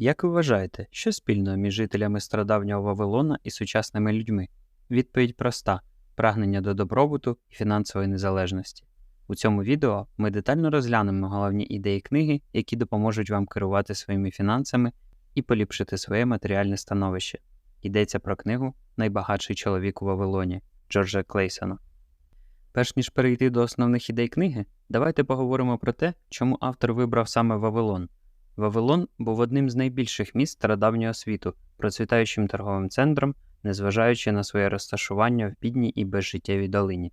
Як ви вважаєте, що спільного між жителями страдавнього Вавилона і сучасними людьми? Відповідь проста: прагнення до добробуту і фінансової незалежності. У цьому відео ми детально розглянемо головні ідеї книги, які допоможуть вам керувати своїми фінансами і поліпшити своє матеріальне становище. Йдеться про книгу Найбагатший чоловік у Вавилоні Джорджа Клейсона. Перш ніж перейти до основних ідей книги, давайте поговоримо про те, чому автор вибрав саме Вавилон. Вавилон був одним з найбільших міст стародавнього світу, процвітаючим торговим центром, незважаючи на своє розташування в бідній і безжиттєвій долині.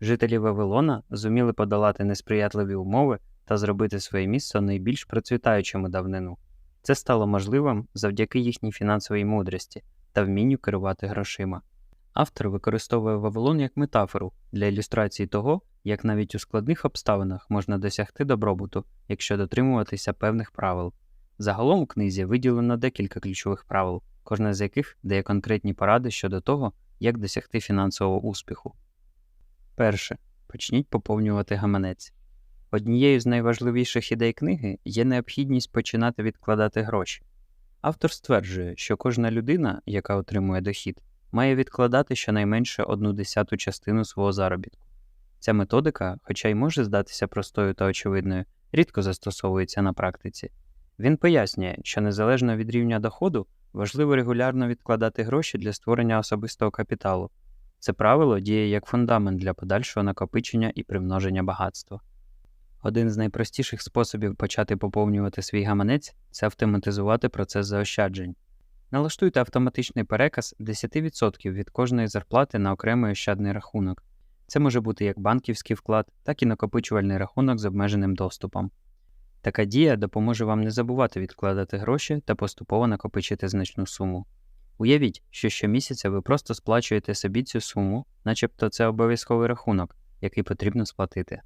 Жителі Вавилона зуміли подолати несприятливі умови та зробити своє місто найбільш процвітаючим у давнину. Це стало можливим завдяки їхній фінансовій мудрості та вмінню керувати грошима. Автор використовує Вавилон як метафору для ілюстрації того, як навіть у складних обставинах можна досягти добробуту, якщо дотримуватися певних правил. Загалом у книзі виділено декілька ключових правил, кожна з яких дає конкретні поради щодо того, як досягти фінансового успіху. Перше. Почніть поповнювати гаманець. Однією з найважливіших ідей книги є необхідність починати відкладати гроші. Автор стверджує, що кожна людина, яка отримує дохід, має відкладати щонайменше одну десяту частину свого заробітку. Ця методика, хоча й може здатися простою та очевидною, рідко застосовується на практиці. Він пояснює, що незалежно від рівня доходу важливо регулярно відкладати гроші для створення особистого капіталу. Це правило діє як фундамент для подальшого накопичення і примноження багатства. Один з найпростіших способів почати поповнювати свій гаманець це автоматизувати процес заощаджень. Налаштуйте автоматичний переказ 10% від кожної зарплати на окремий ощадний рахунок. Це може бути як банківський вклад, так і накопичувальний рахунок з обмеженим доступом. Така дія допоможе вам не забувати відкладати гроші та поступово накопичити значну суму. Уявіть, що щомісяця ви просто сплачуєте собі цю суму, начебто це обов'язковий рахунок, який потрібно сплатити.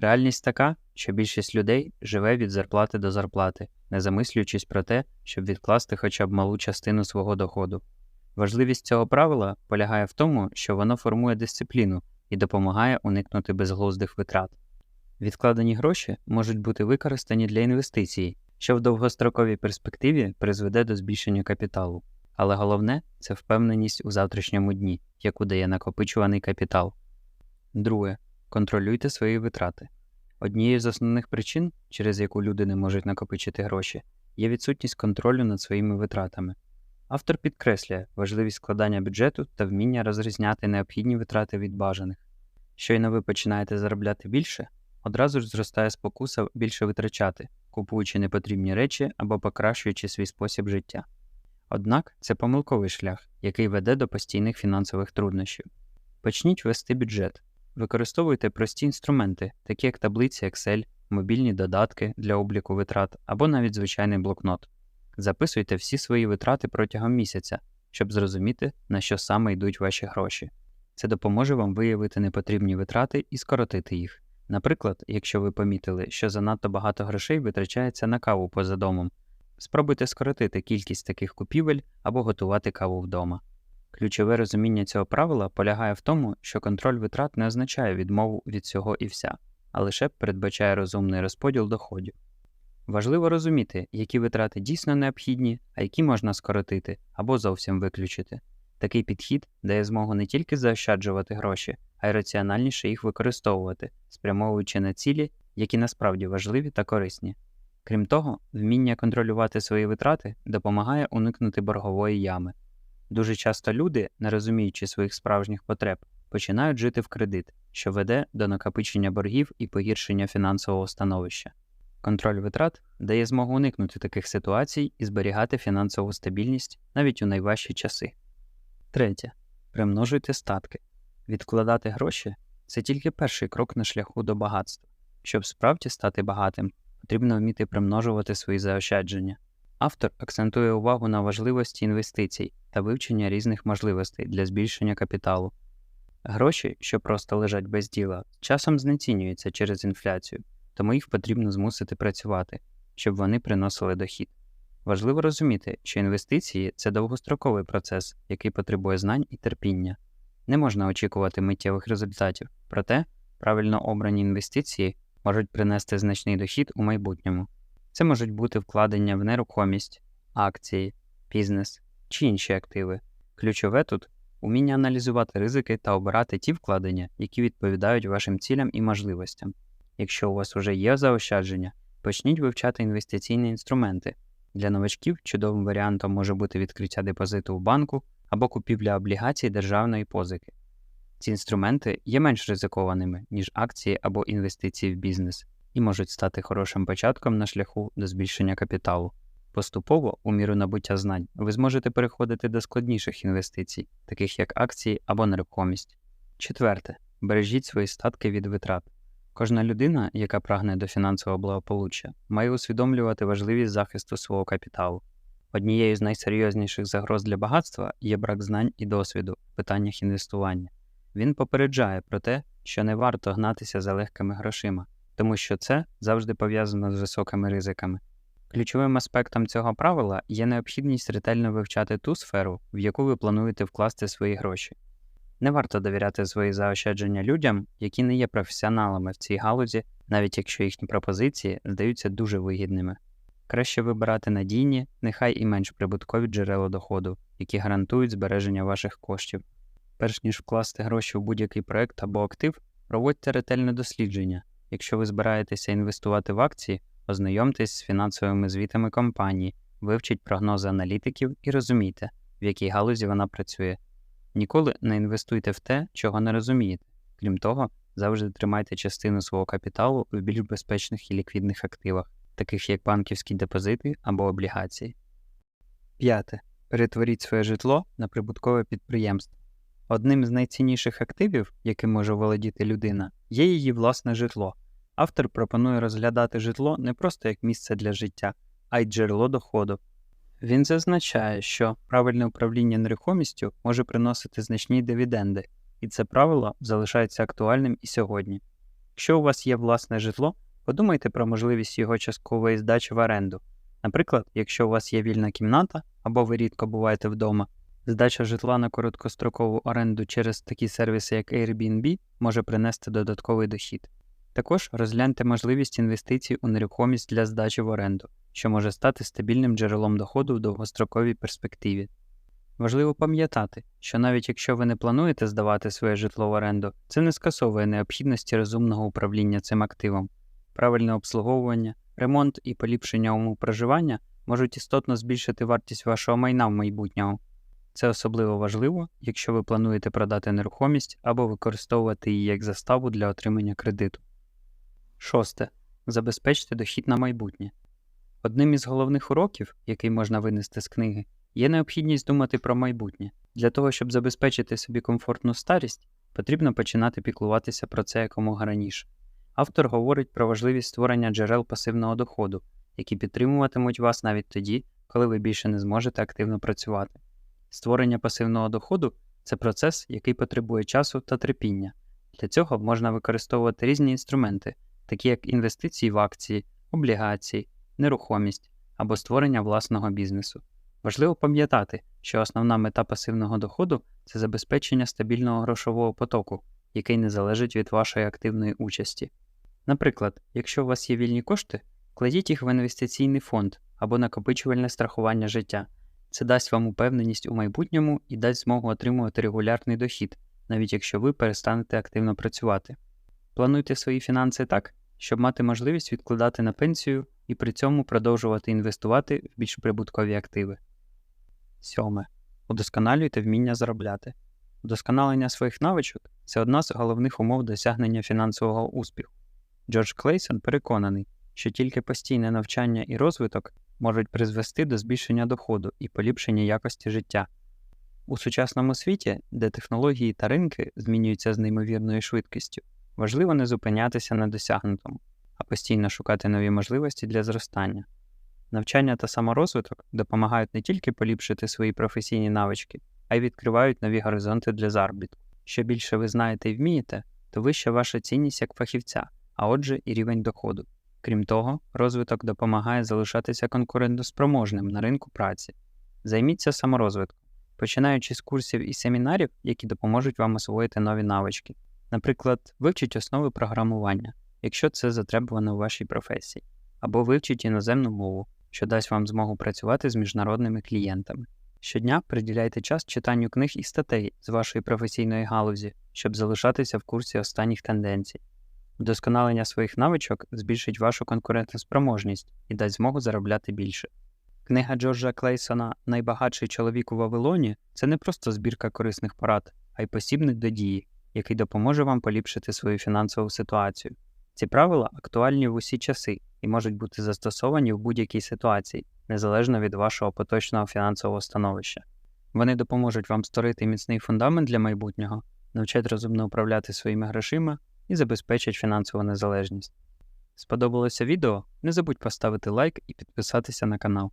Реальність така, що більшість людей живе від зарплати до зарплати, не замислюючись про те, щоб відкласти хоча б малу частину свого доходу. Важливість цього правила полягає в тому, що воно формує дисципліну і допомагає уникнути безглуздих витрат. Відкладені гроші можуть бути використані для інвестицій, що в довгостроковій перспективі призведе до збільшення капіталу. Але головне це впевненість у завтрашньому дні, яку дає накопичуваний капітал. Друге. Контролюйте свої витрати. Однією з основних причин, через яку люди не можуть накопичити гроші, є відсутність контролю над своїми витратами. Автор підкреслює важливість складання бюджету та вміння розрізняти необхідні витрати від бажаних. Щойно ви починаєте заробляти більше, одразу ж зростає спокуса більше витрачати, купуючи непотрібні речі або покращуючи свій спосіб життя. Однак це помилковий шлях, який веде до постійних фінансових труднощів. Почніть вести бюджет. Використовуйте прості інструменти, такі як таблиці Excel, мобільні додатки для обліку витрат або навіть звичайний блокнот. Записуйте всі свої витрати протягом місяця, щоб зрозуміти, на що саме йдуть ваші гроші. Це допоможе вам виявити непотрібні витрати і скоротити їх. Наприклад, якщо ви помітили, що занадто багато грошей витрачається на каву поза домом, спробуйте скоротити кількість таких купівель або готувати каву вдома. Ключове розуміння цього правила полягає в тому, що контроль витрат не означає відмову від всього і вся, а лише передбачає розумний розподіл доходів. Важливо розуміти, які витрати дійсно необхідні, а які можна скоротити або зовсім виключити. Такий підхід дає змогу не тільки заощаджувати гроші, а й раціональніше їх використовувати, спрямовуючи на цілі, які насправді важливі та корисні. Крім того, вміння контролювати свої витрати допомагає уникнути боргової ями. Дуже часто люди, не розуміючи своїх справжніх потреб, починають жити в кредит, що веде до накопичення боргів і погіршення фінансового становища. Контроль витрат дає змогу уникнути таких ситуацій і зберігати фінансову стабільність навіть у найважчі часи. Третє. Примножуйте статки. Відкладати гроші це тільки перший крок на шляху до багатства. Щоб справді стати багатим, потрібно вміти примножувати свої заощадження. Автор акцентує увагу на важливості інвестицій та вивчення різних можливостей для збільшення капіталу. Гроші, що просто лежать без діла, часом знецінюються через інфляцію, тому їх потрібно змусити працювати, щоб вони приносили дохід. Важливо розуміти, що інвестиції це довгостроковий процес, який потребує знань і терпіння. Не можна очікувати миттєвих результатів, проте правильно обрані інвестиції можуть принести значний дохід у майбутньому. Це можуть бути вкладення в нерухомість, акції, бізнес чи інші активи. Ключове тут уміння аналізувати ризики та обирати ті вкладення, які відповідають вашим цілям і можливостям. Якщо у вас вже є заощадження, почніть вивчати інвестиційні інструменти. Для новачків чудовим варіантом може бути відкриття депозиту в банку або купівля облігацій державної позики. Ці інструменти є менш ризикованими, ніж акції або інвестиції в бізнес, і можуть стати хорошим початком на шляху до збільшення капіталу. Поступово, у міру набуття знань, ви зможете переходити до складніших інвестицій, таких як акції або нерухомість. Четверте. Бережіть свої статки від витрат. Кожна людина, яка прагне до фінансового благополуччя, має усвідомлювати важливість захисту свого капіталу. Однією з найсерйозніших загроз для багатства є брак знань і досвіду в питаннях інвестування. Він попереджає про те, що не варто гнатися за легкими грошима, тому що це завжди пов'язано з високими ризиками. Ключовим аспектом цього правила є необхідність ретельно вивчати ту сферу, в яку ви плануєте вкласти свої гроші. Не варто довіряти свої заощадження людям, які не є професіоналами в цій галузі, навіть якщо їхні пропозиції здаються дуже вигідними. Краще вибирати надійні, нехай і менш прибуткові джерела доходу, які гарантують збереження ваших коштів. Перш ніж вкласти гроші в будь-який проект або актив, проводьте ретельне дослідження. Якщо ви збираєтеся інвестувати в акції, ознайомтесь з фінансовими звітами компанії, вивчіть прогнози аналітиків і розумійте, в якій галузі вона працює. Ніколи не інвестуйте в те, чого не розумієте. Крім того, завжди тримайте частину свого капіталу в більш безпечних і ліквідних активах, таких як банківські депозити або облігації. П'яте. Перетворіть своє житло на прибуткове підприємство. Одним з найцінніших активів, яким може володіти людина, є її власне житло. Автор пропонує розглядати житло не просто як місце для життя, а й джерело доходу. Він зазначає, що правильне управління нерухомістю може приносити значні дивіденди, і це правило залишається актуальним і сьогодні. Якщо у вас є власне житло, подумайте про можливість його часткової здачі в оренду. Наприклад, якщо у вас є вільна кімната або ви рідко буваєте вдома, здача житла на короткострокову оренду через такі сервіси, як Airbnb, може принести додатковий дохід. Також розгляньте можливість інвестицій у нерухомість для здачі в оренду, що може стати стабільним джерелом доходу в довгостроковій перспективі. Важливо пам'ятати, що навіть якщо ви не плануєте здавати своє житло в оренду, це не скасовує необхідності розумного управління цим активом. Правильне обслуговування, ремонт і поліпшення умов проживання можуть істотно збільшити вартість вашого майна в майбутнього. Це особливо важливо, якщо ви плануєте продати нерухомість або використовувати її як заставу для отримання кредиту. Шосте. Забезпечте дохід на майбутнє. Одним із головних уроків, який можна винести з книги, є необхідність думати про майбутнє. Для того, щоб забезпечити собі комфортну старість, потрібно починати піклуватися про це якомога раніше. Автор говорить про важливість створення джерел пасивного доходу, які підтримуватимуть вас навіть тоді, коли ви більше не зможете активно працювати. Створення пасивного доходу це процес, який потребує часу та терпіння. Для цього можна використовувати різні інструменти, такі як інвестиції в акції, облігації, нерухомість або створення власного бізнесу. Важливо пам'ятати, що основна мета пасивного доходу це забезпечення стабільного грошового потоку, який не залежить від вашої активної участі. Наприклад, якщо у вас є вільні кошти, кладіть їх в інвестиційний фонд або накопичувальне страхування життя. Це дасть вам упевненість у майбутньому і дасть змогу отримувати регулярний дохід, навіть якщо ви перестанете активно працювати. Плануйте свої фінанси так, щоб мати можливість відкладати на пенсію і при цьому продовжувати інвестувати в більш прибуткові активи. Сьоме. Удосконалюйте вміння заробляти. Удосконалення своїх навичок це одна з головних умов досягнення фінансового успіху. Джордж Клейсон переконаний, що тільки постійне навчання і розвиток можуть призвести до збільшення доходу і поліпшення якості життя. У сучасному світі, де технології та ринки змінюються з неймовірною швидкістю, важливо не зупинятися на досягнутому, а постійно шукати нові можливості для зростання. Навчання та саморозвиток допомагають не тільки поліпшити свої професійні навички, а й відкривають нові горизонти для заробітку. Що більше ви знаєте і вмієте, то вища ваша цінність як фахівця, а отже, і рівень доходу. Крім того, розвиток допомагає залишатися конкурентоспроможним на ринку праці. Займіться саморозвитком, починаючи з курсів і семінарів, які допоможуть вам освоїти нові навички. Наприклад, вивчіть основи програмування, якщо це затребувано у вашій професії. або вивчіть іноземну мову, що дасть вам змогу працювати з міжнародними клієнтами. Щодня приділяйте час читанню книг і статей з вашої професійної галузі, щоб залишатися в курсі останніх тенденцій. Вдосконалення своїх навичок збільшить вашу конкурентоспроможність і дасть змогу заробляти більше. Книга Джорджа Клейсона Найбагатший чоловік у Вавилоні це не просто збірка корисних порад, а й посібник до дії, який допоможе вам поліпшити свою фінансову ситуацію. Ці правила актуальні в усі часи і можуть бути застосовані в будь-якій ситуації, незалежно від вашого поточного фінансового становища. Вони допоможуть вам створити міцний фундамент для майбутнього, навчать розумно управляти своїми грошима і забезпечать фінансову незалежність. Сподобалося відео? Не забудь поставити лайк і підписатися на канал.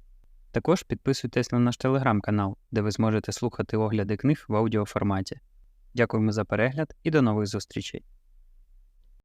Також підписуйтесь на наш телеграм-канал, де ви зможете слухати огляди книг в аудіоформаті. Дякуємо за перегляд і до нових зустрічей!